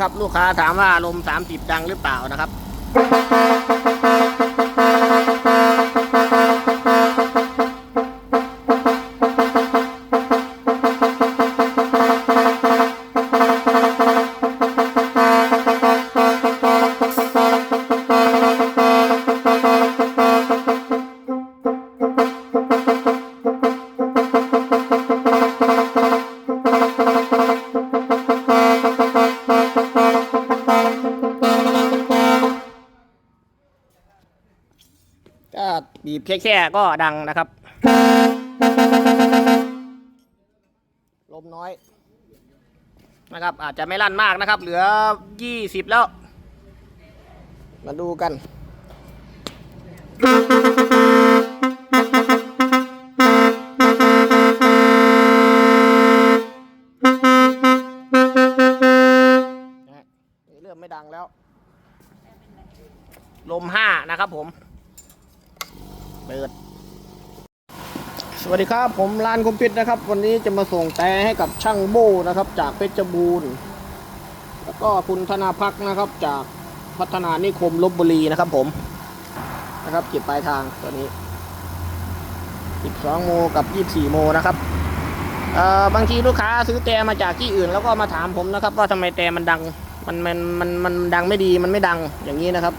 นะครับ ลูกค้าถามว่าลมสามสิบดังหรือเปล่านะครับ บีบแค่ๆก็ดังนะครับ ลมน้อยนะครับ อาจจะไม่ลั่นมากนะครับ เหลือยี่สิบแล้ว มาดูกันเริ่มไม่ดังแล้ว ลมห้านะครับผม เปิด สวัสดีครับผมลานคอมพิวนะครับ วันนี้จะมาส่งแต่ให้กับช่างโบนะครับ จากเพชรบูรณ์แล้วก็คุณธนาพักนะครับ จากพัฒนานิคมลบบุรีนะครับผมนะครับเก็บปลายทางตัวนี้ 12 โมกับ 24 โมนะครับบางทีลูกค้าซื้อแต่มาจากที่อื่น แล้วก็มาถามผมนะครับ ว่าทำไมแต่มันดังมันมันมันมันดังไม่ดีมันไม่ดังอย่างนี้นะครับ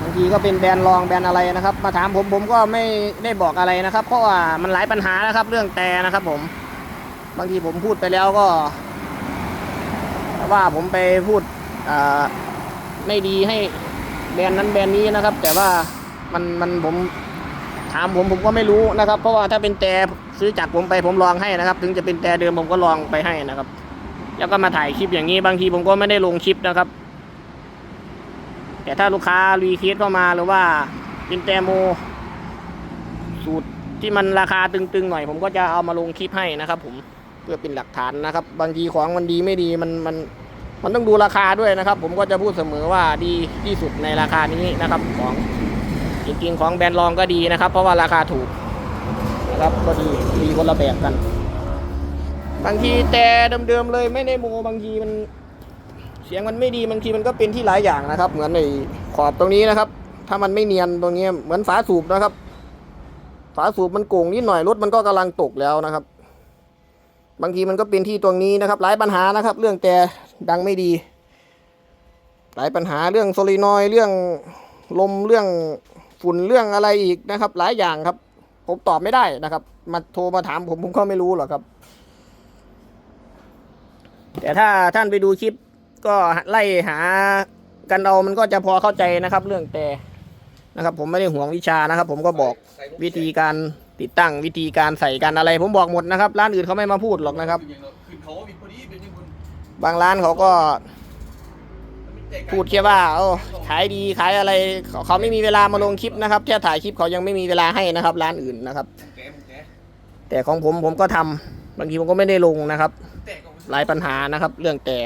บางทีก็เป็นแบรนด์รองแบรนด์อะไรนะครับ มาถามผมผมก็ไม่ได้บอกอะไรนะครับ เพราะว่ามันหลายปัญหานะครับ เรื่องแต่นะครับ ผม บางทีผมพูดไปแล้วก็ ว่าผมไปพูดไม่ดีให้แบรนด์นั้นแบรนด์นี้นะครับ แต่ว่ามันมันผมถามผมผมก็ไม่รู้นะครับ เพราะว่าถ้าเป็นแต่ซื้อจากผมไปผมลองให้นะครับ ถึงจะเป็นแต่เดิมผมก็ลองไปให้นะครับ แล้วก็มาถ่ายคลิปอย่างนี้บางทีผมก็ไม่ได้ลงคลิปนะครับ แต่ถ้าลูกค้ารีเควสเข้ามาหรือว่าเป็นแตโม สูตรที่มันราคาตึงๆหน่อย ผมก็จะเอามาลงคลิปให้นะครับ ผมเพื่อเป็นหลักฐานนะครับ บางทีของมันดีไม่ดีมันมันมันต้องดูราคาด้วยนะครับ ผมก็จะพูดเสมอว่าดีที่สุดในราคานี้นะครับของจริงๆของแบรนด์รองก็ดีนะครับ เพราะว่าราคาถูกนะครับก็ดีดีคนละแบบกัน บางทีแต่เดิมๆเลยไม่ได้โมบางทีมัน สียงมันไม่ดีบางทีมันก็เป็นที่หลายอย่างนะครับ เหมือนในขอบตรงนี้นะครับ ถ้ามันไม่เนียนตรงนี้เหมือนฝาสูบนะครับ ฝาสูบมันโก่งนิดหน่อยรถมันก็กำลังตกแล้วนะครับ บางทีมันก็เป็นที่ตรงนี้นะครับ หลายปัญหานะครับ เรื่องแต่ดังไม่ดี หลายปัญหาเรื่องโซลินอยเรื่องลมเรื่องฝุ่นเรื่องอะไรอีกนะครับ หลายอย่างครับ ผมตอบไม่ได้นะครับ มาโทรมาถามผมผมก็ไม่รู้หรอกครับ แต่ถ้าท่านไปดูคลิป ก็ไล่หากันเอามันก็จะพอเข้าใจนะครับ เรื่องแต่นะครับ ผมไม่ได้ห่วงวิชานะครับ ผมก็บอกวิธีการติดตั้งวิธีการใส่กันอะไร ผมบอกหมดนะครับ ร้านอื่นเขาไม่มาพูดหรอกนะครับบางร้านเขาก็พูดแค่ว่าโอ้ขายดีขายอะไรเขาเขาไม่มีเวลามาลงคลิปนะครับแค่ถ่ายคลิปเขายังไม่มีเวลาให้นะครับ ร้านอื่นนะครับ แต่ของผมผมก็ทำบางทีผมก็ไม่ได้ลงนะครับ หลายปัญหานะครับ เรื่องแต่